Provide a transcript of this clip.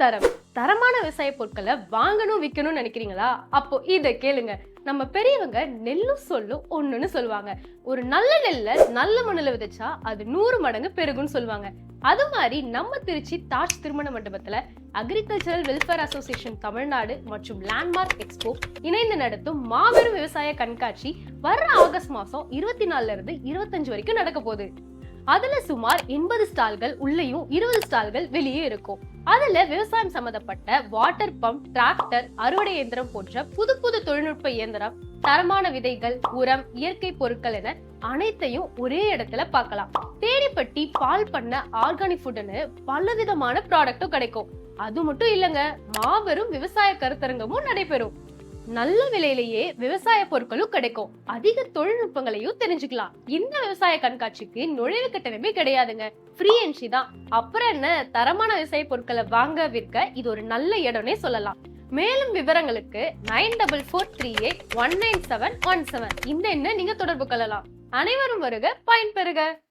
தரம். தரமான விவசாய பொருட்களை வாங்கணும் விற்கணும்னு நினைக்கிறீங்களா? அப்போ இதை கேளுங்க. நம்ம பெரியவங்க நெல்லும் சொல்லும் ஒன்றுன்னு சொல்லுவாங்க. ஒரு நல்ல நெல்லை நல்ல மண்ணில் விதைச்சா அது நூறு மடங்கு பெருகும்னு சொல்லுவாங்க. அது மாதிரி நம்ம திருச்சி தாஜ் திருமண மண்டபத்தில் அக்ரிகல்ச்சரல் வெல்ஃபேர் அசோசியேஷன் தமிழ்நாடு மற்றும் லேண்ட்மார்க் எக்ஸ்போ இணைந்து நடத்தும் மாபெரும் விவசாய கண்காட்சி வர்ற ஆகஸ்ட் மாதம் இருபத்தி நாலுல இருந்து இருபத்தஞ்சு வரைக்கும் நடக்க போகுது. அதுல சுமார் எண்பது ஸ்டால்கள் உள்ளேயும் இருபது ஸ்டால்கள் வெளியே இருக்கும். அதுல விவசாயம் சம்பந்தப்பட்ட வாட்டர் பம்ப் டிராக்டர் அறுவடை இயந்திரம் போன்ற புது புது தொழில்நுட்ப இயந்திரம் தரமான விதைகள் உரம் இயற்கை பொருட்கள் என அனைத்தையும் ஒரே இடத்துல பார்க்கலாம். தேடிப்பட்டி பால் பண்ண ஆர்கானிக் ஃபுட்னு பலவிதமான ப்ராடக்ட்டும் கிடைக்கும். அது மட்டும் இல்லைங்க மாபெரும் விவசாய கருத்தரங்கமும் நடைபெறும். நல்ல விலையிலேயே விவசாய பொருட்களும் கிடைக்கும். அதிக தொழில்நுட்பங்களையும் தெரிஞ்சுக்கலாம். இந்த விவசாய கண்காட்சிக்கு நுழைவு கட்டணமே கிடையாதுங்க. ஃப்ரீ என்ட்ரி தான். அப்புறம் என்ன? தரமான விவசாய பொருட்களை வாங்க விற்க இது ஒரு நல்ல இடம்னே சொல்லலாம். மேலும் விவரங்களுக்கு nine double four three eight one nine seven one seven இந்த எண்ணை நீங்க தொடர்பு கொள்ளலாம். அனைவரும் வருக பயன்பெறுக.